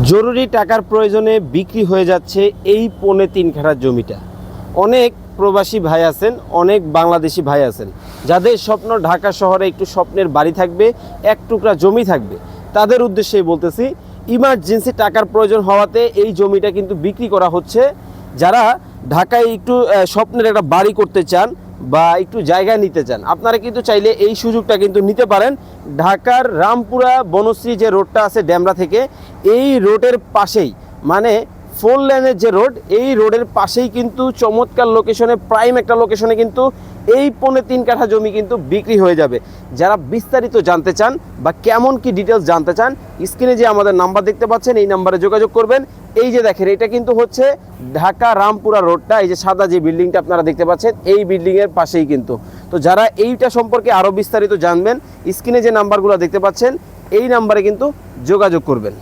জরুরি টাকার প্রয়োজনে বিক্রি হয়ে যাচ্ছে এই পৌনে তিন কাঠার জমিটা। অনেক প্রবাসী ভাই আছেন, অনেক বাংলাদেশি ভাই আছেন। যাদের স্বপ্ন ঢাকা শহরে একটু স্বপ্নের বাড়ি থাকবে, এক টুকরা জমি থাকবে। তাদের উদ্দেশ্যেই বলতেছি ইমার্জেন্সি টাকার প্রয়োজন হওয়াতে এই জমিটা কিন্তু বিক্রি করা হচ্ছে। যারা ঢাকায় একটু স্বপ্নের একটা বাড়ি করতে চান বা একটু জায়গা নিতে চান, আপনারা কিন্তু চাইলে এই সুযোগটা কিন্তু নিতে পারেন। ঢাকার রামপুরা বনশ্রী যে রোডটা আছে ড্যামরা থেকে, এই রোডের পাশেই মানে ফোর লেনের যে রোড, এই রোডের পাশেই কিন্তু চমৎকার লোকেশনে প্রাইম একটা লোকেশনে কিন্তু এই পৌনে তিন কাঠা জমি কিন্তু বিক্রি হয়ে যাবে। যারা বিস্তারিত জানতে চান বা কেমন কি ডিটেলস জানতে চান স্ক্রিনে যে আমাদের নাম্বার দেখতে পাচ্ছেন, এই নাম্বারে যোগাযোগ করবেন। এই যে দেখেন, এটা কিন্তু হচ্ছে ঢাকা রামপুরা রোডটা এই যে সাদা যে বিল্ডিংটা আপনারা দেখতে পাচ্ছেন, এই বিল্ডিংয়ের পাশেই কিন্তু। তো যারা এইটা সম্পর্কে আরও বিস্তারিত জানবেন স্ক্রিনে যে নাম্বারগুলো দেখতে পাচ্ছেন, এই নাম্বারে কিন্তু যোগাযোগ করবেন।